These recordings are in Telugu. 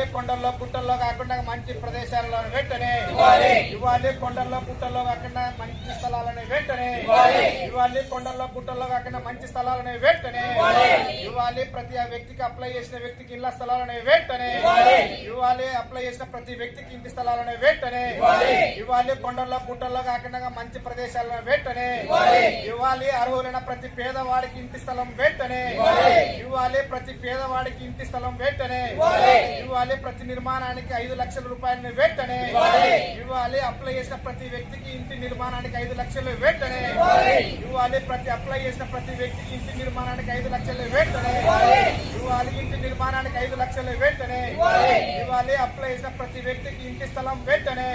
ఇవ్వాలి కొండల్లో గుట్టల్లో కాకుండా మంచి ప్రదేశాలలో వెంటనే ఇవ్వాలి కొండల్లో గుట్టల్లో కాకుండా మంచి స్థలాలను వెంటనే ఇవ్వాలి కొండల్లో గుట్టల్లో కాకుండా మంచి స్థలాలను వెంటనే ఇవ్వాలి ప్రతి ఆ వ్యక్తికి అప్లై చేసిన వ్యక్తికి ఇళ్ళ స్థలాలను వెంటనే ఇవ్వాలి అప్లై చేసిన ప్రతి వ్యక్తికి ఇంటి స్థలాలను వెంటనే ఇవ్వాలి కొండల్లో గుట్టల్లో కాకుండా మంచి ప్రదేశాలను వెంటనే ఇవ్వాలి అర్హులైన ప్రతి పేదవాడికి ఇంటి స్థలం వెంటనే ఇవ్వాలి ప్రతి పేదవాడికి ఇంటి స్థలం వెంటనే ఇవ్వాలి ప్రతి నిర్మాణానికి ఐదు లక్షల రూపాయలను వెంటనే. ఇవ్వాలి. అప్లై చేసిన ప్రతి వ్యక్తికి ఇంటి నిర్మాణానికి ఐదు లక్షలు వెంటనే. ఇవ్వాలి. ప్రతి అప్లై చేసిన ప్రతి వ్యక్తికి ఇంటి నిర్మాణానికి ఐదు లక్షలు వెంటనే. ఇవ్వాలి. ఇంటి నిర్మాణానికి ఐదు లక్షలు వెంటనే. ఇవ్వాలి. అప్లై చేసిన ప్రతి వ్యక్తికి ఇంటి స్థలం వెంటనే.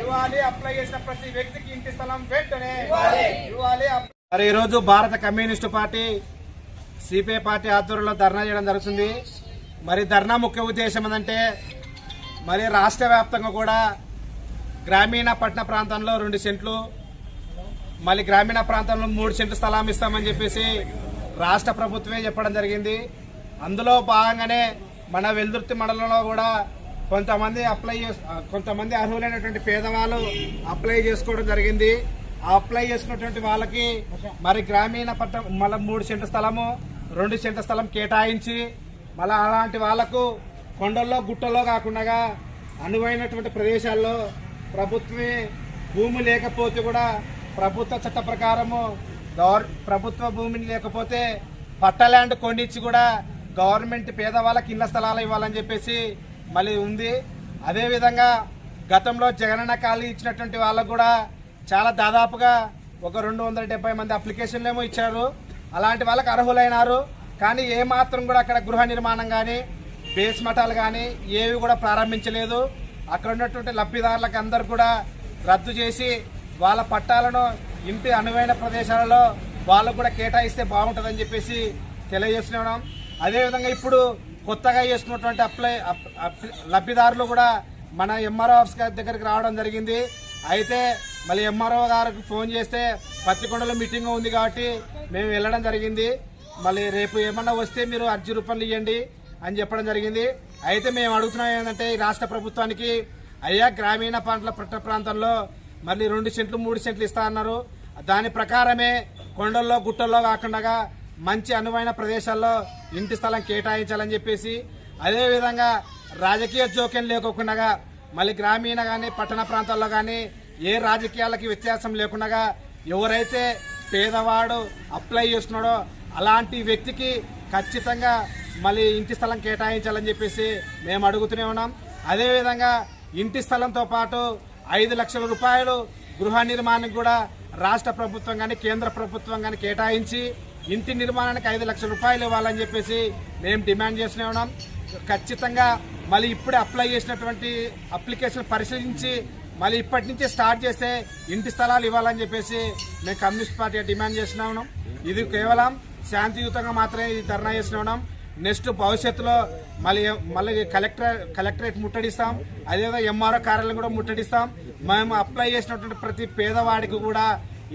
ఇవ్వాలి. అప్లై చేసిన ప్రతి వ్యక్తికి ఇంటి స్థలం వెంటనే. ఇవ్వాలి. మరి ఈరోజు భారత కమ్యూనిస్టు పార్టీ సిపిఐ పార్టీ ఆధ్వర్యంలో ధర్నా చేయడం జరుగుతుంది. మరి ధర్నా ముఖ్య ఉద్దేశం ఏంటంటే మరి రాష్ట్ర వ్యాప్తంగా కూడా గ్రామీణ పట్టణ ప్రాంతంలో రెండు సెంట్లు మళ్ళీ గ్రామీణ ప్రాంతంలో మూడు సెంట్లు స్థలం ఇస్తామని చెప్పేసి రాష్ట్ర ప్రభుత్వమే చెప్పడం జరిగింది. అందులో భాగంగానే మన వెల్దుర్తి మండలంలో కూడా కొంతమంది అప్లై కొంతమంది అర్హులైనటువంటి పేదవాళ్ళు అప్లై చేసుకోవడం జరిగింది. ఆ అప్లై చేసుకున్నటువంటి వాళ్ళకి మరి గ్రామీణ పట్టణ మళ్ళీ మూడు సెంట్ల స్థలము రెండు సెంట్ల స్థలం కేటాయించి మళ్ళీ అలాంటి వాళ్ళకు కొండల్లో గుట్టల్లో కాకుండా అనువైనటువంటి ప్రదేశాల్లో ప్రభుత్వమే భూమి లేకపోతే కూడా ప్రభుత్వ చట్ట ప్రకారము గవర్ ప్రభుత్వ భూమిని లేకపోతే పట్ట ల్యాండ్ కొండిచ్చి కూడా గవర్నమెంట్ పేదవాళ్ళకి ఇళ్ళ స్థలాలు ఇవ్వాలని చెప్పేసి మళ్ళీ ఉంది. అదేవిధంగా గతంలో జగనన్న ఖాళీ ఇచ్చినటువంటి వాళ్ళకు కూడా చాలా దాదాపుగా ఒక రెండు వందల డెబ్బై మంది అప్లికేషన్లు ఏమో ఇచ్చారు. అలాంటి వాళ్ళకి అర్హులైనారు. కానీ ఏ మాత్రం కూడా అక్కడ గృహ నిర్మాణం కానీ బేస్ మఠాలు కానీ ఏవి కూడా ప్రారంభించలేదు. అక్కడ ఉన్నటువంటి లబ్ధిదారులకు అందరు కూడా రద్దు చేసి వాళ్ళ పట్టాలను ఇంటి అనువైన ప్రదేశాలలో వాళ్ళకు కూడా కేటాయిస్తే బాగుంటుందని చెప్పేసి తెలియజేస్తున్నాం. అదేవిధంగా ఇప్పుడు కొత్తగా చేసుకున్నటువంటి అప్లై లబ్ధిదారులు కూడా మన ఎంఆర్ఓ ఆఫీస్ గారి దగ్గరికి రావడం జరిగింది. అయితే మళ్ళీ ఎంఆర్ఓ గారికి ఫోన్ చేస్తే పత్తికొండలో మీటింగ్ ఉంది కాబట్టి మేము వెళ్ళడం జరిగింది. మళ్ళీ రేపు ఏమన్నా వస్తే మీరు అర్జీ రూపాయలు ఇవ్వండి అని చెప్పడం జరిగింది. అయితే మేము అడుగుతున్నాం ఏంటంటే ఈ రాష్ట్ర ప్రభుత్వానికి అయ్యా గ్రామీణ పంటల పట్ట ప్రాంతంలో మళ్ళీ రెండు సెంట్లు మూడు సెంట్లు ఇస్తా అన్నారు. దాని ప్రకారమే కొండల్లో గుట్టల్లో కాకుండా మంచి అనువైన ప్రదేశాల్లో ఇంటి స్థలం కేటాయించాలని చెప్పేసి అదేవిధంగా రాజకీయ జోక్యం లేకోకుండా మళ్ళీ గ్రామీణ కానీ పట్టణ ప్రాంతాల్లో కానీ ఏ రాజకీయాలకి వ్యత్యాసం లేకుండా ఎవరైతే పేదవాడు అప్లై చేస్తున్నాడో అలాంటి వ్యక్తికి ఖచ్చితంగా మళ్ళీ ఇంటి స్థలం కేటాయించాలని చెప్పేసి మేము అడుగుతూనే ఉన్నాం. అదేవిధంగా ఇంటి స్థలంతో పాటు ఐదు లక్షల రూపాయలు గృహ నిర్మాణానికి కూడా రాష్ట్ర ప్రభుత్వం కానీ కేంద్ర ప్రభుత్వం కానీ కేటాయించి ఇంటి నిర్మాణానికి ఐదు లక్షల రూపాయలు ఇవ్వాలని చెప్పేసి మేము డిమాండ్ చేస్తూనే ఉన్నాం. ఖచ్చితంగా మళ్ళీ ఇప్పుడే అప్లై చేసినటువంటి అప్లికేషన్ పరిశీలించి మళ్ళీ ఇప్పటి నుంచి స్టార్ట్ చేస్తే ఇంటి స్థలాలు ఇవ్వాలని చెప్పేసి మేము కమ్యూనిస్ట్ పార్టీ డిమాండ్ చేస్తున్నాం ఇది కేవలం శాంతియుతంగా మాత్రమే ఇది ధర్నా చేస్తున్నాం నెక్స్ట్ భవిష్యత్తులో మళ్ళీ మళ్ళీ కలెక్టర్ కలెక్టరేట్ ముట్టడిస్తాం. అదేవిధంగా ఎంఆర్ఓ కార్యాలయం కూడా ముట్టడిస్తాం. మేము అప్లై చేసినటువంటి ప్రతి పేదవాడికి కూడా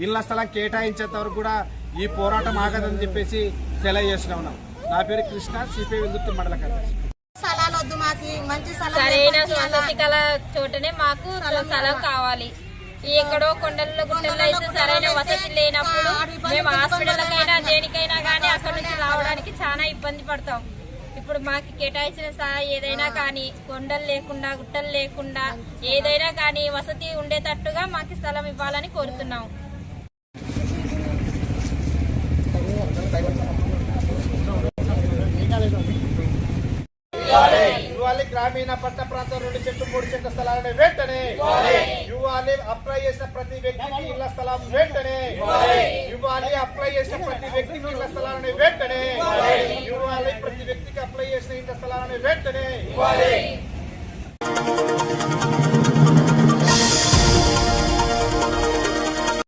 ఇళ్ళ స్థలం కేటాయించేంత వరకు కూడా ఈ పోరాటం ఆగదని చెప్పేసి తెలియజేస్తున్నా ఉన్నాం నా పేరు కృష్ణ సిపిఐ విద్యుత్ మండల కార్యదర్శి. స్థలాలు వద్దు మాకు. మంచి స్థలం సరైన చోటనే మాకు స్థలం కావాలి. ఎక్కడో కొండల్లో గుండెల్లో అయితే సరైన వసతి లేనప్పుడు మేము హాస్పిటల్కైనా దేనికైనా కానీ అక్కడ నుంచి రావడానికి చాలా ఇబ్బంది పడతాం. ఇప్పుడు మాకు కేటాయించిన స్థా- ఏదైనా కానీ కొండలు లేకుండా గుట్టలు లేకుండా ఏదైనా కానీ వసతి ఉండేటట్టుగా మాకు స్థలం ఇవ్వాలని కోరుతున్నాం ఇవ్వాలి గ్రామీణ పట్టణ ప్రాంతం రెండు చెట్టు మూడు చెట్ల స్థలాలను వెంటనే ఇవ్వాలి అప్లై చేసిన ప్రతి వ్యక్తికి ఇళ్ళ స్థలం వెంటనే ఇవ్వాలి అప్లై చేసిన ప్రతి వ్యక్తికి ఇళ్ళ స్థలాలను వెంటనే ఇవ్వాలి ప్రతి వ్యక్తికి అప్లై చేసిన ఇళ్ళ స్థలాలను వెంటనే